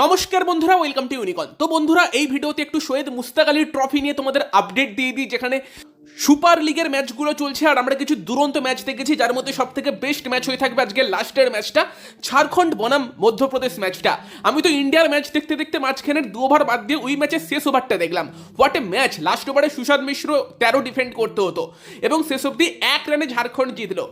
নমস্কার বন্ধুরা welcome to ইউনিকন তো বন্ধুরা, এই ভিডিওতে একটু সৈয়দ মুস্তাক আলীর ট্রফি নিয়ে তোমাদের আপডেট দিয়ে দিই, যেখানে সুপার লিগের ম্যাচগুলো চলছে, আর আমরা কিছু দুরন্ত ম্যাচ দেখেছি, যার মধ্যে সব থেকে বেস্ট ম্যাচ হয়ে থাকবে আজকে লাস্টের ম্যাচটা ঝাড়খণ্ড বনাম মধ্যপ্রদেশ ম্যাচটা আমি তো ইন্ডিয়ার ম্যাচ দেখতে দেখতে মাঝখানের দু ওভার বাদ দিয়ে ওই ম্যাচের শেষ ওভারটা দেখলাম। হোয়াট এ ম্যাচ লাস্ট ওভারে সুশান্ত মিশ্র তেরো ডিফেন্ড করতে হতো, এবং শেষ অবধি এক রানে ঝাড়খণ্ড জিতলো।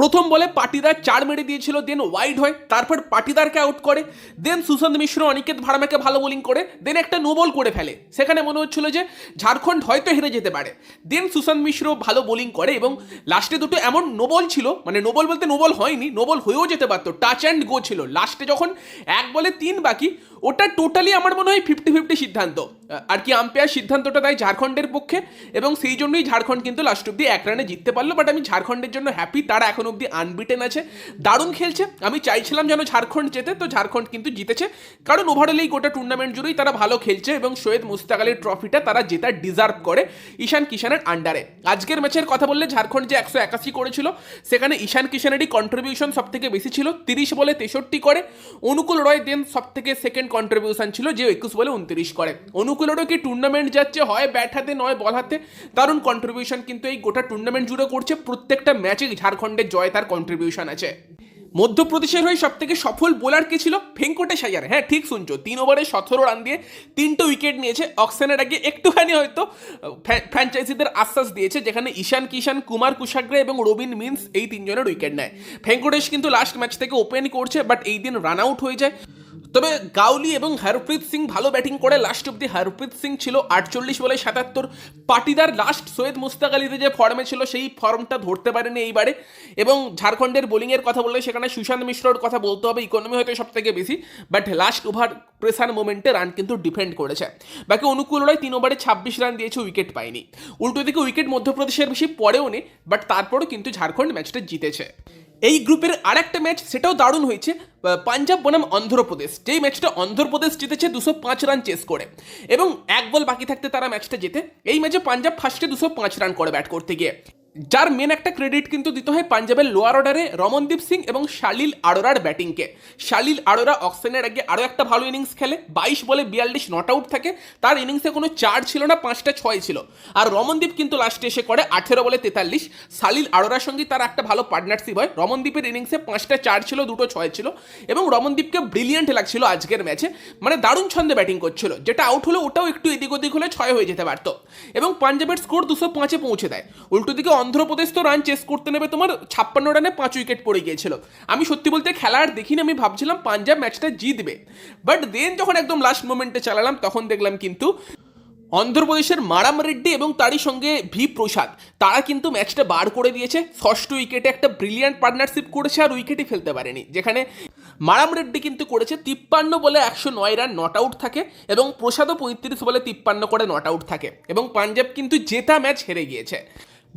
প্রথম বলে পাটিদার চার মেরে দিয়েছিল দেন ওয়াইড হয়, তারপর পাটিদারকে আউট করে দেন সুশান্ত মিশ্র, অনিকেত ভার্মাকে ভালো বোলিং করে দেন একটা নো বল করে ফেলে। সেখানে মনে হচ্ছিল যে ঝাড়খণ্ড হয়তো হেরে যেতে পারে। দেন সুশান্ত মিশ্র ভালো বোলিং করে এবং লাস্টে দুটো এমন নোবল ছিল মানে নোবল বলতে নোবল হয়নি নোবল হয়েও যেতে পারতো টাচ অ্যান্ড গো ছিল। লাস্টে যখন এক বলে তিন বাকি, ওটা টোটালি আমার মনে হয় ফিফটি ফিফটি সিদ্ধান্ত। আর কি আম্পায়ার সিদ্ধান্তটা দেয় ঝাড়খণ্ডের পক্ষে, এবং সেই জন্যই ঝাড়খণ্ড কিন্তু লাস্ট অব্দি এক রানে জিততে পারল বাট আমি ঝাড়খণ্ডের জন্য হ্যাপি তারা এখন অব্দি আনবিটেন আছে। দারুণ খেলছে। আমি চাইছিলাম যেন ঝাড়খণ্ড জেতে, তো ঝাড়খণ্ড কিন্তু জিতেছে। কারণ ওভারঅল এই গোটা টুর্নামেন্ট জুড়েই তারা ভালো খেলছে এবং সৈয়দ মুস্তাক আলীর ট্রফিটা তারা জেতার ডিজার্ভ করে ঈশান কিষানের আন্ডারে আজকের ম্যাচের কথা বললে ঝাড়খণ্ড যে একশো একাশি করেছিল, সেখানে ঈশান কিষানেরই কন্ট্রিবিউশন সব থেকে বেশি ছিল, তিরিশ বলে তেষট্টি করে। অনুকূল রয় দেন সব থেকে সেকেন্ড কন্ট্রিবিউশন ছিল, যে একুশ বলে উনত্রিশ করে। অনুকূলেরও কি টুর্নামেন্ট যাচ্ছে, হয় ব্যাট হাতে, নয় বল হাতে? দারুণ কন্ট্রিবিউশন কিন্তু এই গোটা টুর্নামেন্ট জুড়ে করছে। প্রত্যেকটা ম্যাচে ঝাড়খণ্ডের জয় তার কন্ট্রিবিউশন আছে। মধ্যপ্রদেশের হয়ে সব থেকে সফল বোলার কে ছিল? ভেঙ্কটেশ আয়ার হ্যাঁ ঠিক শুনছো। তিন ওভারে সতেরো রান দিয়ে তিনটে উইকেট নিয়েছে। অক্সেনের আগে একটুখানি হয়তো ফ্র্যাঞ্চাইজিদের আশ্বাস দিয়েছে, যেখানে ঈশান কিষান কুমার কুশাগ্রে এবং রবিন মিন্স এই তিনজনের উইকেট নেয়। ভেঙ্কটেশ কিন্তু লাস্ট ম্যাচ থেকে ওপেন করছে বাট এই দিন রান আউট হয়ে যায়। তবে গাউলি এবং হরপ্রীত সিং ভালো ব্যাটিং করে। লাস্ট অব্দি হরপ্রীত সিং ছিল আটচল্লিশ বলে সাতাত্তর। পাটিদার লাস্ট সৈয়দ মুস্তাক আলীতে যে ফর্মে ছিল, সেই ফর্মটা ধরতে পারেনি এইবারে। এবং ঝাড়খণ্ডের বোলিংয়ের কথা বললে সেখানে সুশান্ত মিশ্রর কথা বলতে হবে। ইকোনমি হয়তো সব থেকে বেশি বাট লাস্ট ওভার প্রেসার মোমেন্টে রান কিন্তু ডিফেন্ড করেছে। বাকি অনুকূল রায় তিন ওভারে ছাব্বিশ রান দিয়েছে উইকেট পায়নি। উল্টো দিকে উইকেট মধ্যপ্রদেশের বেশি পরেও নেই বাট তারপরও কিন্তু ঝাড়খণ্ড ম্যাচটা জিতেছে। এই গ্রুপের আরেকটা ম্যাচ সেটাও দারুণ হয়েছে। পাঞ্জাব বনাম অন্ধ্রপ্রদেশ। যেই ম্যাচটা অন্ধ্রপ্রদেশ জিতেছে দুশো পাঁচ রান চেস করে। এবং এক বল বাকি থাকতে তারা ম্যাচটা জেতে। এই ম্যাচে পাঞ্জাব ফার্স্টে দুশো পাঁচ রান করে ব্যাট করতে গিয়ে। যার মেন একটা ক্রেডিট কিন্তু দিতে হয় পাঞ্জাবের লোয়ার অর্ডারে রমনদীপ সিং এবং শালিল আরোরার ব্যাটিংকে শালিল আরোরা অক্সেনের আগে আরও একটা ভালো ইনিংস খেলে, বাইশ বলে বিয়াল্লিশ নট আউট থাকে, তার ইনিংসে কোনো চার ছিল না, পাঁচটা ছয় ছিল। আর রমনদীপ কিন্তু লাস্টে এসে করে আঠেরো বলে তেতাল্লিশ। সালিল আরোরার সঙ্গে তার একটা ভালো পার্টনারশিপ হয়। রমনদীপের ইনিংসে পাঁচটা চার ছিল, দুটো ছয় ছিল এবং রমনদীপকে ব্রিলিয়েন্ট লাগছিল আজকের ম্যাচে মানে দারুণ ছন্দে ব্যাটিং করছিল, যেটা আউট হলো ওটাও একটু এদিক ওদিক হলে ছয় হয়ে যেতে পারতো। এবং পাঞ্জাবের স্কোর দুশো পাঁচে পৌঁছে দেয়। উল্টো দিকে অন্ধ্রপ্রদেশ তো রান চেস করতে নেবে, তোমার ছাপ্পান্ন রানে পাঁচ উইকেট পড়ে গিয়েছিল। আমি সত্যি বলতে খেলা আর দেখিনি, আমি ভাবছিলাম পাঞ্জাব ম্যাচটা জিতবে। বাট দেন যখন একদম লাস্ট মোমেন্টে চালালাম, তখন দেখলাম কিন্তু অন্ধ্রপ্রদেশের মারাম রেড্ডি এবং তারই সঙ্গে ভি প্রসাদ, তারা কিন্তু ম্যাচটা বার করে দিয়েছে। ষষ্ঠ উইকেটে একটা ব্রিলিয়ান্ট পার্টনারশিপ করেছে আর উইকেটই ফেলতে পারেনি। যেখানে মারাম রেড্ডি কিন্তু করেছে তিপ্পান্ন বলে একশো নয় রান নট আউট থাকে এবং প্রসাদও পঁয়ত্রিশ বলে তিপ্পান্ন করে নট আউট থাকে। এবং পাঞ্জাব কিন্তু জেতা ম্যাচ হেরে গিয়েছে।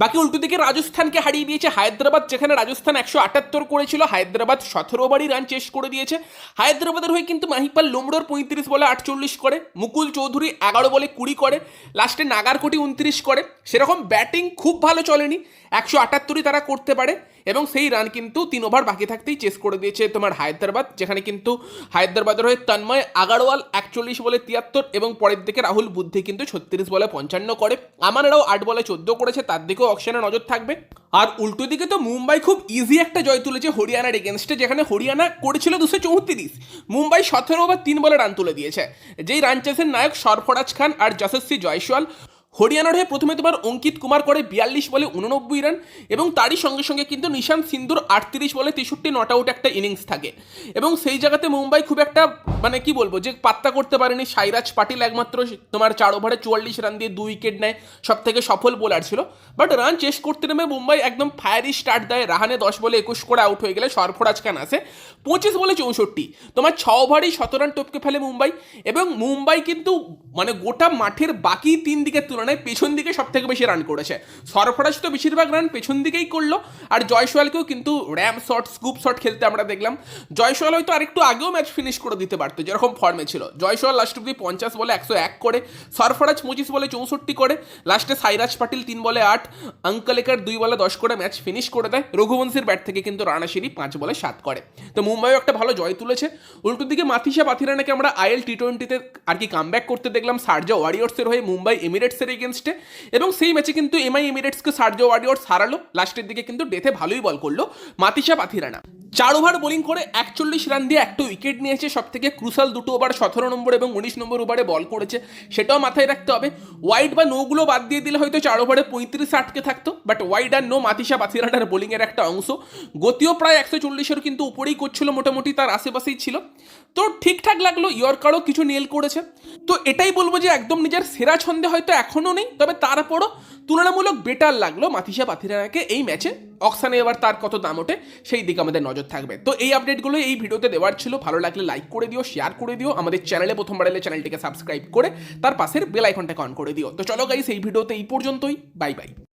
বাকি উল্টো দিকে রাজস্থানকে হারিয়ে দিয়েছে হায়দ্রাবাদ, যেখানে রাজস্থান একশো আটাত্তর করেছিল, হায়দ্রাবাদ সতেরো ওভারই রান চেস করে দিয়েছে। হায়দ্রাবাদের হয়ে কিন্তু মাহিপাল লোমড়োর পঁয়ত্রিশ বলে আটচল্লিশ করে, মুকুল চৌধুরী এগারো বলে কুড়ি করে, লাস্টে নাগারকোটি উনত্রিশ করে। সেরকম ব্যাটিং খুব ভালো চলেনি, একশো আটাত্তরই তারা করতে পারে। এবং সেই রান কিন্তু তিন ওভার বাকি থাকতেই চেস করে দিয়েছে তোমার হায়দ্রাবাদ, যেখানে কিন্তু হায়দ্রাবাদের হয়ে তন্ময় আগারওয়াল একচল্লিশ বলে তিয়াত্তর এবং পরের দিকে রাহুল বুদ্ধি কিন্তু ছত্রিশ বলে পঞ্চান্ন করে। আমানেরাও আট বলে চোদ্দ করেছে, তার দিকেও অকশনে নজর থাকবে। আর উল্টো দিকে তো মুম্বাই খুব ইজি একটা জয় তুলেছে হরিয়ানার এগেনস্টে যেখানে হরিয়ানা করেছিল দুশো চৌত্রিশ। মুম্বাই সতেরো ওভার তিন বলে রান তুলে দিয়েছে। যেই রান চেসের নায়ক সরফরাজ খান আর যশস্বী জয়সওয়াল হরিয়ানার হয়ে প্রথমে তোমার অঙ্কিত কুমার করে বিয়াল্লিশ বলে উননব্বই রান এবং তারই সঙ্গে সঙ্গে কিন্তু নিশান্ত সিন্দুর আটত্রিশ বলে তেষট্টি নট আউট একটা ইনিংস থাকে। এবং সেই জায়গাতে মুম্বাই খুব একটা মানে কি বলব, যে পাত্তা করতে পারেনি। সাইরাজ পাটিল একমাত্র তোমার চার ওভারে চুয়াল্লিশ রান দিয়ে দুই উইকেট নেয় সব থেকে সফল বোলার ছিল। বাট রান চেস করতে নেমে মুম্বাই একদম ফায়ারি স্টার্ট দেয়। রাহানে দশ বলে একুশ করে আউট হয়ে গেলে সরফরাজ খান আসে। পঁচিশ বলে চৌষট্টি। তোমার ছ ওভারেই শত রান টপকে ফেলে মুম্বাই। এবং মুম্বাই কিন্তু মানে গোটা মাঠের বাকি তিন দিকের তুলনায় তুলনায় পেছন দিকে সব থেকে বেশি রান করেছে। সরফরাজ তো বেশিরভাগ রান পেছন দিকেই করল, আর জয়সওয়ালকেও কিন্তু র্যাম শট স্কুপ শট খেলতে আমরা দেখলাম। জয়সওয়াল হয়তো আরেকটু আগেও ম্যাচ ফিনিশ করে দিতে পারতো, যেরকম ফর্মে ছিল। জয়সওয়াল লাস্ট অব্দি পঞ্চাশ বলে একশো এক করে, সরফরাজ পঁচিশ বলে চৌষট্টি করে লাস্টে সাইরাজ পাটিল তিন বলে আট, অঙ্কলেকার দুই বলে দশ করে ম্যাচ ফিনিশ করে দেয়। রঘুবংশীর ব্যাট থেকে কিন্তু রানাশিরি পাঁচ বলে সাত করে। তো মুম্বাইও একটা ভালো জয় তুলেছে। উল্টো দিকে মাথিসা পাথিরানাকে আমরা আইএল টি টোয়েন্টিতে আর কি কামব্যাক করতে দেখলাম। সার্জা ওয়ারিয়র্সের হয়ে মুম্বাই এমিরেটসের এগেনস্টে এবং সেই ম্যাচে কিন্তু এমআই এমিরেটসকে সার্জা ওয়ারিয়র্স হারালো। লাস্টের দিকে কিন্তু ডেথে ভালোই বল করল মাতিসা পাথিরানা। চার ওভার বোলিং করে একচল্লিশ রান দিয়ে একটা উইকেট নিয়েছে। সব থেকে ক্রুশাল দুটো ওভার সতেরো নম্বর এবং উনিশ নম্বর ওভারে বল করেছে। সেটাও মাথায় রাখতে হবে। ওয়াইড বা নোগুলো বাদ দিয়ে দিলে হয়তো চার ওভারে পঁয়ত্রিশ আটকে থাকতো। বাট ওয়াইড আর নো মাতিসা পাথিরানার বোলিংয়ের একটা অংশ। গতিও প্রায় একশো চল্লিশের কিন্তু উপরেই করছিল। মোটামুটি তার আশেপাশেই ছিল। তো ঠিকঠাক লাগল। ইয়র্কারও কিছু নেল করেছে। তো এটাই বলব যে একদম নিজের সেরা ছন্দে হয়তো এখনও নেই, তবে তারপরও তুলনামূলক বেটার লাগল মাথিসা পাথিরানাকে এই ম্যাচে অক্সানে এবার তার কত দাম ওঠে, সেই দিকে আমাদের নজর থাকবে। তো এই আপডেটগুলো এই ভিডিওতে দেওয়ার ছিল, ভালো লাগলে লাইক করে দিও শেয়ার করে দিও, আমাদের চ্যানেলে প্রথমবার এলে চ্যানেলটিকে সাবস্ক্রাইব করে, তার পাশের বেল আইকনটাকে অন করে দিও। তো চলো গাইস এই ভিডিওতে এই পর্যন্তই বাই বাই